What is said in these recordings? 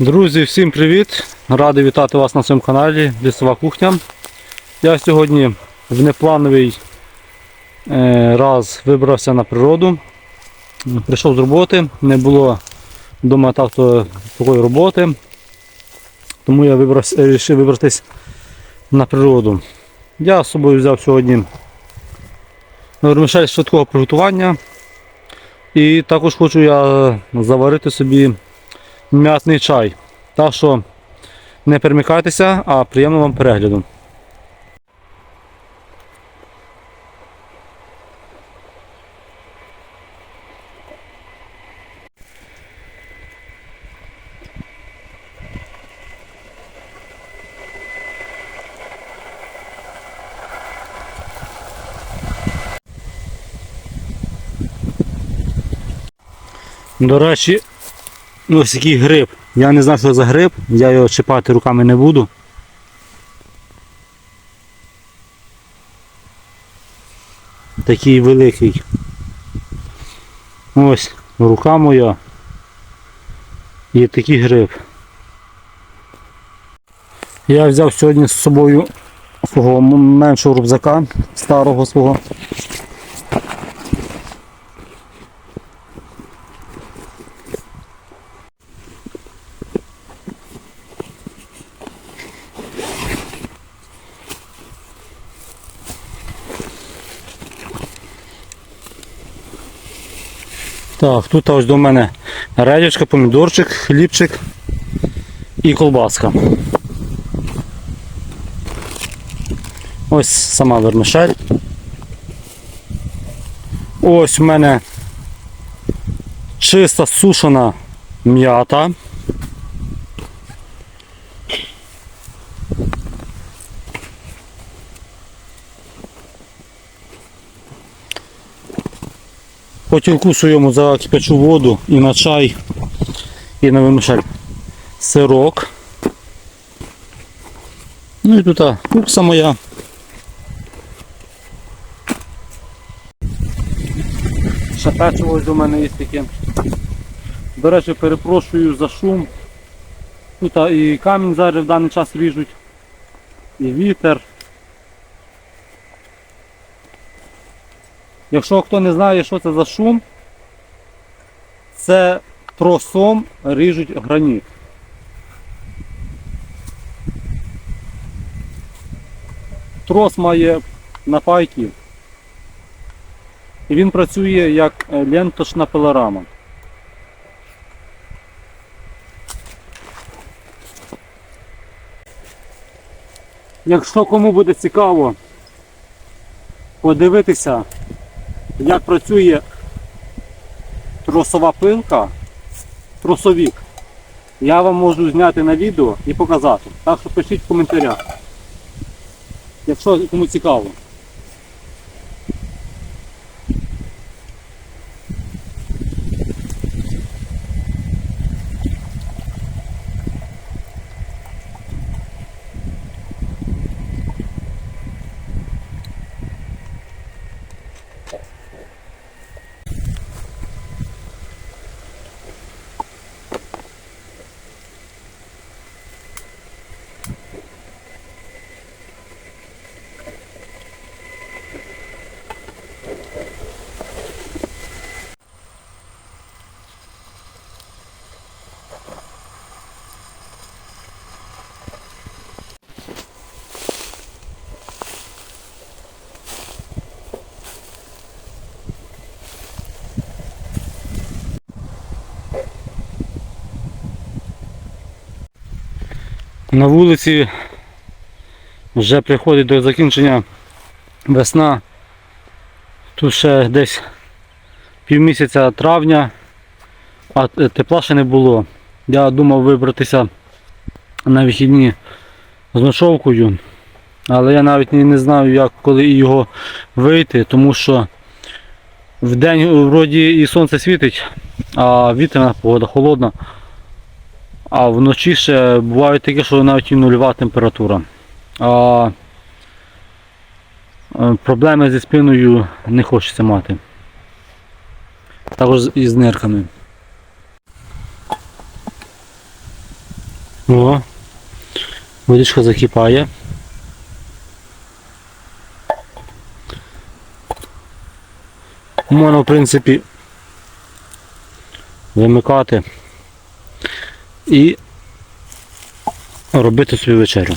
Друзі, всім привіт! Радий вітати вас на своєму каналі Лісова кухня. Я сьогодні в неплановий е, раз вибрався на природу. Прийшов з роботи, не було вдома так такої роботи, тому я вирішив вибратись на природу. Я з собою взяв сьогодні вермишель швидкого приготування. І також хочу я заварити собі м'ятний чай. Так що не перемикайтеся, а приємного вам перегляду. До речі, Ну, ось який гриб. Я не знаю, що за гриб, я його чіпати руками не буду. Такий великий. Ось рука моя. І такий гриб. Я взяв сьогодні з собою свого меншого рюкзака, старого свого. Так, тут ось до мене редячка, помідорчик, хлібчик і колбаска. Ось сама вермишель. Ось у мене чиста сушена м'ята. Потілку своєму за воду і на чай, і на вимішаль сирок. Ну і тут кукса моя. Ще ось у мене є таке. До речі, перепрошую за шум. Тут і камінь зараз в даний час ріжуть, і вітер. Якщо хто не знає, що це за шум, це тросом ріжуть граніт. Трос має напайки. І він працює як е, ленточна пилорама. Якщо кому буде цікаво подивитися, як працює тросова пилка, тросовік, я вам можу зняти на відео і показати. Так що пишіть в коментарях, якщо кому цікаво. На вулиці вже приходить до закінчення весна. Тут ще десь півмісяця травня, а тепла ще не було. Я думав вибратися на вихідні з ночовкою, але я навіть не, знаю, як коли його вийти, тому що в день вроді і сонце світить, а вітряна погода холодна. А вночі ще буває таке, що навіть і нульова температура. А е, проблеми зі спиною не хочеться мати. Також і з нирками. О, водичка закипає. Можна, в принципі, вимикати і робити собі вечерю.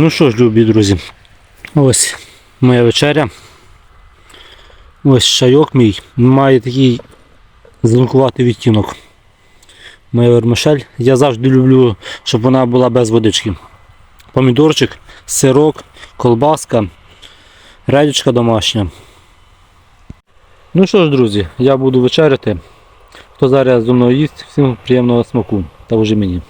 Ну що ж, любі друзі, ось моя вечеря. Ось чайок мій. Має такий зеленкуватий відтінок. Моя вермишель. Я завжди люблю, щоб вона була без водички. Помідорчик, сирок, колбаска, редючка домашня. Ну що ж, друзі, я буду вечеряти. Хто зараз зі мною їсть, всім приємного смаку та вже мені.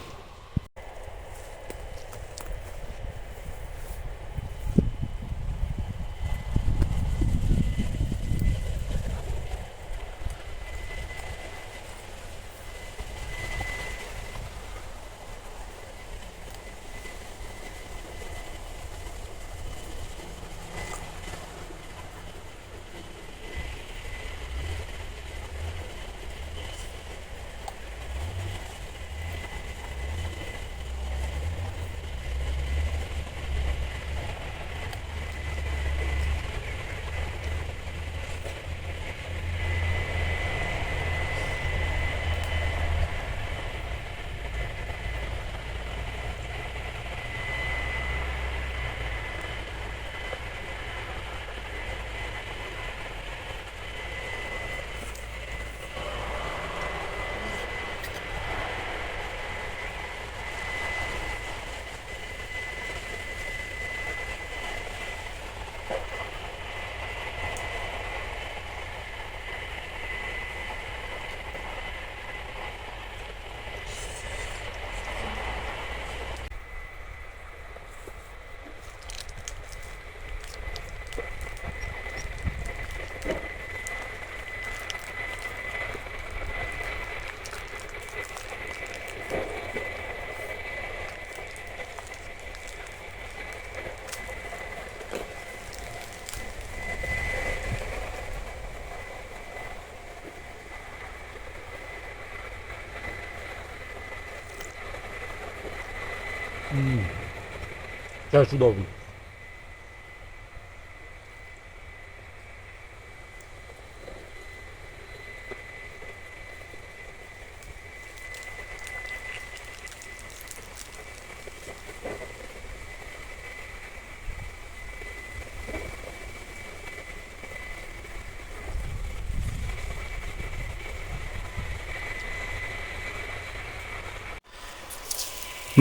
Це чудово.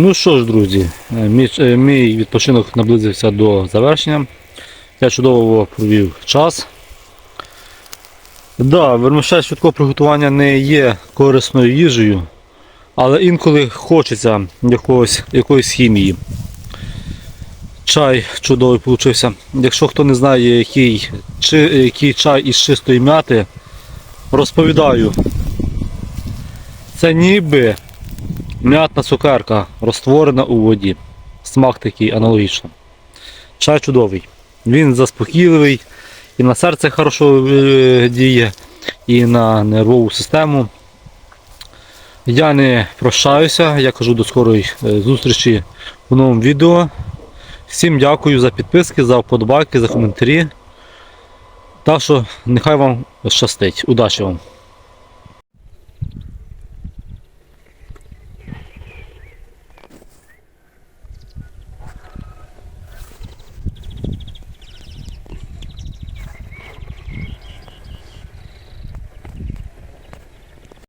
Ну що ж, друзі, е, е, мій відпочинок наблизився до завершення. Я чудово провів час. Да, вермишель швидкого приготування не є корисною їжею, але інколи хочеться якогось, якоїсь хімії. Чай чудовий получився. Якщо хто не знає, який, чи, який чай із чистої м'яти, розповідаю. Це ніби М'ятна цукерка розтворена у воді. Смак такий аналогічний. Чай чудовий. Він заспокійливий, і на серце хорошо е, діє, і на нервову систему. Я не прощаюся, я кажу до скорої е, зустрічі в новому відео. Всім дякую за підписки, за вподобайки, за коментарі. Так що нехай вам щастить. Удачі вам!